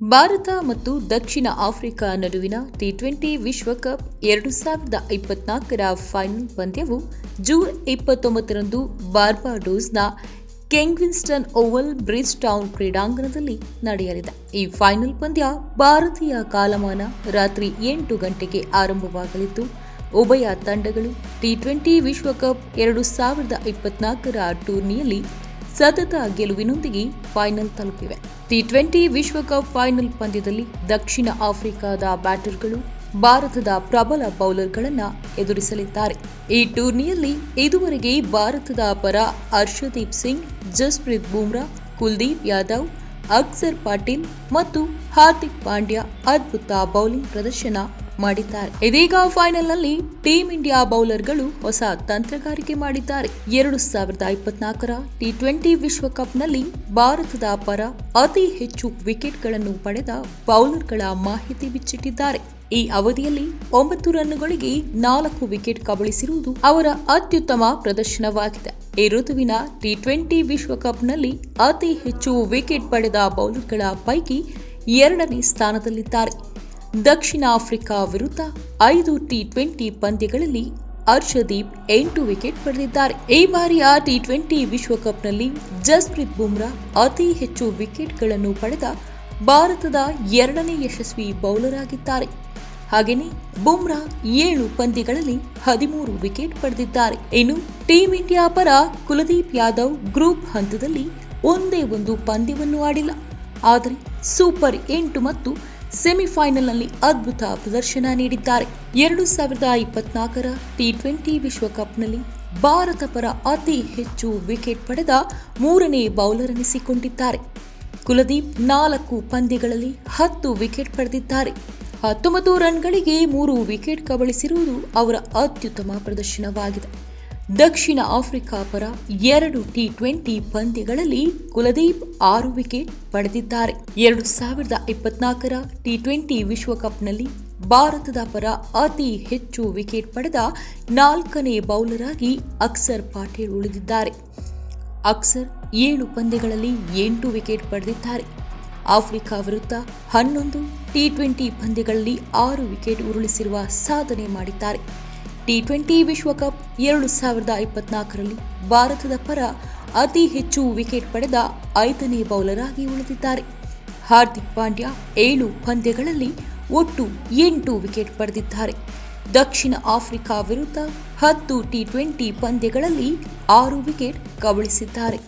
ಭಾರತ ಮತ್ತು ದಕ್ಷಿಣ ಆಫ್ರಿಕಾ ನಡುವಿನ T twenty ವಿಶ್ವಕಪ್ ಎರಡು ಸಾವಿರದ ಇಪ್ಪತ್ನಾಲ್ಕರ ಫೈನಲ್ ಪಂದ್ಯವು ಜೂನ್ ಇಪ್ಪತ್ತೊಂಬತ್ತರಂದು ಬಾರ್ಬಾಡೋಸ್ನ ಕೆಂಗ್ವಿನ್ಸ್ಟನ್ ಓವಲ್ ಬ್ರಿಜ್ ಟೌನ್ ಕ್ರೀಡಾಂಗಣದಲ್ಲಿ ನಡೆಯಲಿದೆ. ಈ ಫೈನಲ್ ಪಂದ್ಯ ಭಾರತೀಯ ಕಾಲಮಾನ ರಾತ್ರಿ ಎಂಟು ಗಂಟೆಗೆ ಆರಂಭವಾಗಲಿದ್ದು, ಉಭಯ ತಂಡಗಳು ಟಿ ಟ್ವೆಂಟಿ ವಿಶ್ವಕಪ್ ಎರಡು ಸಾವಿರದ ಇಪ್ಪತ್ನಾಲ್ಕರ ಟೂರ್ನಿಯಲ್ಲಿ ಸತತ ಗೆಲುವಿನೊಂದಿಗೆ ಫೈನಲ್ ತಲುಪಿವೆ. ಟಿ ಟ್ವೆಂಟಿ ವಿಶ್ವಕಪ್ ಫೈನಲ್ ಪಂದ್ಯದಲ್ಲಿ ದಕ್ಷಿಣ ಆಫ್ರಿಕಾದ ಬ್ಯಾಟರ್ಗಳು ಭಾರತದ ಪ್ರಬಲ ಬೌಲರ್ಗಳನ್ನು ಎದುರಿಸಲಿದ್ದಾರೆ. ಈ ಟೂರ್ನಿಯಲ್ಲಿ ಇದುವರೆಗೆ ಭಾರತದ ಪರ ಹರ್ಷದೀಪ್ ಸಿಂಗ್, ಜಸ್ಪ್ರೀತ್ ಬೂಮ್ರಾ, ಕುಲ್ದೀಪ್ ಯಾದವ್, ಅಕ್ಸರ್ ಪಾಟೀಲ್ ಮತ್ತು ಹಾರ್ದಿಕ್ ಪಾಂಡ್ಯ ಅದ್ಭುತ ಬೌಲಿಂಗ್ ಪ್ರದರ್ಶನ ಮಾಡಿದ್ದಾರೆ. ಇದೀಗ ಫೈನಲ್ನಲ್ಲಿ ಟೀಂ ಇಂಡಿಯಾ ಬೌಲರ್ಗಳು ಹೊಸ ತಂತ್ರಗಾರಿಕೆ ಮಾಡಿದ್ದಾರೆ. ಎರಡು ಸಾವಿರದ ಇಪ್ಪತ್ನಾಲ್ಕರ ಟಿ ಟ್ವೆಂಟಿ ವಿಶ್ವಕಪ್ನಲ್ಲಿ ಭಾರತದ ಪರ ಅತಿ ಹೆಚ್ಚು ವಿಕೆಟ್ಗಳನ್ನು ಪಡೆದ ಬೌಲರ್ಗಳ ಮಾಹಿತಿ ಬಿಚ್ಚಿಟ್ಟಿದ್ದಾರೆ. ಈ ಅವಧಿಯಲ್ಲಿ ಒಂಬತ್ತು ರನ್ನುಗಳಿಗೆ ನಾಲ್ಕು ವಿಕೆಟ್ ಕಬಳಿಸಿರುವುದು ಅವರ ಅತ್ಯುತ್ತಮ ಪ್ರದರ್ಶನವಾಗಿದೆ. ಈ ಋತುವಿನ ಟಿ ಟ್ವೆಂಟಿ ವಿಶ್ವಕಪ್ನಲ್ಲಿ ಅತಿ ಹೆಚ್ಚು ವಿಕೆಟ್ ಪಡೆದ ಬೌಲರ್ಗಳ ಪೈಕಿ ಎರಡನೇ ಸ್ಥಾನದಲ್ಲಿದ್ದಾರೆ. ದಕ್ಷಿಣ ಆಫ್ರಿಕಾ ವಿರುದ್ಧ ಐದು ಟಿ ಟ್ವೆಂಟಿ ಪಂದ್ಯಗಳಲ್ಲಿ ಹರ್ಷದೀಪ್ ಎಂಟು ವಿಕೆಟ್ ಪಡೆದಿದ್ದಾರೆ. ಈ ಬಾರಿಯ ಟಿ ಟ್ವೆಂಟಿ ವಿಶ್ವಕಪ್ನಲ್ಲಿ ಜಸ್ಪ್ರೀತ್ ಬುಮ್ರಾ ಅತಿ ಹೆಚ್ಚು ವಿಕೆಟ್ಗಳನ್ನು ಪಡೆದ ಭಾರತದ ಎರಡನೇ ಯಶಸ್ವಿ ಬೌಲರ್ ಆಗಿದ್ದಾರೆ ಹಾಗೆಯೇ ಬುಮ್ರಾ ಏಳು ಪಂದ್ಯಗಳಲ್ಲಿ ಹದಿಮೂರು ವಿಕೆಟ್ ಪಡೆದಿದ್ದಾರೆ. ಇನ್ನು ಟೀಂ ಇಂಡಿಯಾ ಪರ ಕುಲದೀಪ್ ಯಾದವ್ ಗ್ರೂಪ್ ಹಂತದಲ್ಲಿ ಒಂದೇ ಒಂದು ಪಂದ್ಯವನ್ನು ಆಡಿಲ್ಲ. ಆದರೆ ಸೂಪರ್ ಎಂಟು ಮತ್ತು ಸೆಮಿಫೈನಲ್ನಲ್ಲಿ ಅದ್ಭುತ ಪ್ರದರ್ಶನ ನೀಡಿದ್ದಾರೆ. ಎರಡು ಸಾವಿರದ ಇಪ್ಪತ್ನಾಲ್ಕರ ಟಿ ಟ್ವೆಂಟಿ ವಿಶ್ವಕಪ್ನಲ್ಲಿ ಭಾರತ ಪರ ಅತಿ ಹೆಚ್ಚು ವಿಕೆಟ್ ಪಡೆದ ಮೂರನೇ ಬೌಲರ್ ಎನಿಸಿಕೊಂಡಿದ್ದಾರೆ ಕುಲದೀಪ್ ನಾಲ್ಕು ಪಂದ್ಯಗಳಲ್ಲಿ ಹತ್ತು ವಿಕೆಟ್ ಪಡೆದಿದ್ದಾರೆ. ಹತ್ತೊಂಬತ್ತು ರನ್ಗಳಿಗೆ ಮೂರು ವಿಕೆಟ್ ಕಬಳಿಸಿರುವುದು ಅವರ ಅತ್ಯುತ್ತಮ ಪ್ರದರ್ಶನವಾಗಿದೆ. ದಕ್ಷಿಣ ಆಫ್ರಿಕಾ ಪರ ಎರಡು ಟಿ ಟ್ವೆಂಟಿ ಪಂದ್ಯಗಳಲ್ಲಿ ಕುಲದೀಪ್ ಆರು ವಿಕೆಟ್ ಪಡೆದಿದ್ದಾರೆ. ಎರಡು ಸಾವಿರದ ಇಪ್ಪತ್ನಾಲ್ಕರ ಟಿ ಟ್ವೆಂಟಿ ವಿಶ್ವಕಪ್ನಲ್ಲಿ ಭಾರತದ ಪರ ಅತಿ ಹೆಚ್ಚು ವಿಕೆಟ್ ಪಡೆದ ನಾಲ್ಕನೇ ಬೌಲರ್ ಆಗಿ ಅಕ್ಸರ್ ಪಾಟೀಲ್ ಉಳಿದಿದ್ದಾರೆ. ಅಕ್ಸರ್ ಏಳು ಪಂದ್ಯಗಳಲ್ಲಿ ಎಂಟು ವಿಕೆಟ್ ಪಡೆದಿದ್ದಾರೆ. ಆಫ್ರಿಕಾ ವಿರುದ್ಧ ಹನ್ನೊಂದು ಟಿ ಟ್ವೆಂಟಿ ಪಂದ್ಯಗಳಲ್ಲಿ ಆರು ವಿಕೆಟ್ ಉರುಳಿಸಿರುವ ಸಾಧನೆ ಮಾಡಿದ್ದಾರೆ. ಟಿ ಟ್ವೆಂಟಿ ವಿಶ್ವಕಪ್ ಎರಡು ಸಾವಿರದ ಇಪ್ಪತ್ನಾಲ್ಕರಲ್ಲಿ ಭಾರತದ ಪರ ಅತಿ ಹೆಚ್ಚು ವಿಕೆಟ್ ಪಡೆದ ಐದನೇ ಬೌಲರ್ ಆಗಿ ಉಳಿದಿದ್ದಾರೆ. ಹಾರ್ದಿಕ್ ಪಾಂಡ್ಯ ಏಳು ಪಂದ್ಯಗಳಲ್ಲಿ ಒಟ್ಟು ಎಂಟು ವಿಕೆಟ್ ಪಡೆದಿದ್ದಾರೆ. ದಕ್ಷಿಣ ಆಫ್ರಿಕಾ ವಿರುದ್ಧ ಹತ್ತು ಟಿ ಟ್ವೆಂಟಿ ಪಂದ್ಯಗಳಲ್ಲಿ ಆರು ವಿಕೆಟ್ ಕಬಳಿಸಿದ್ದಾರೆ.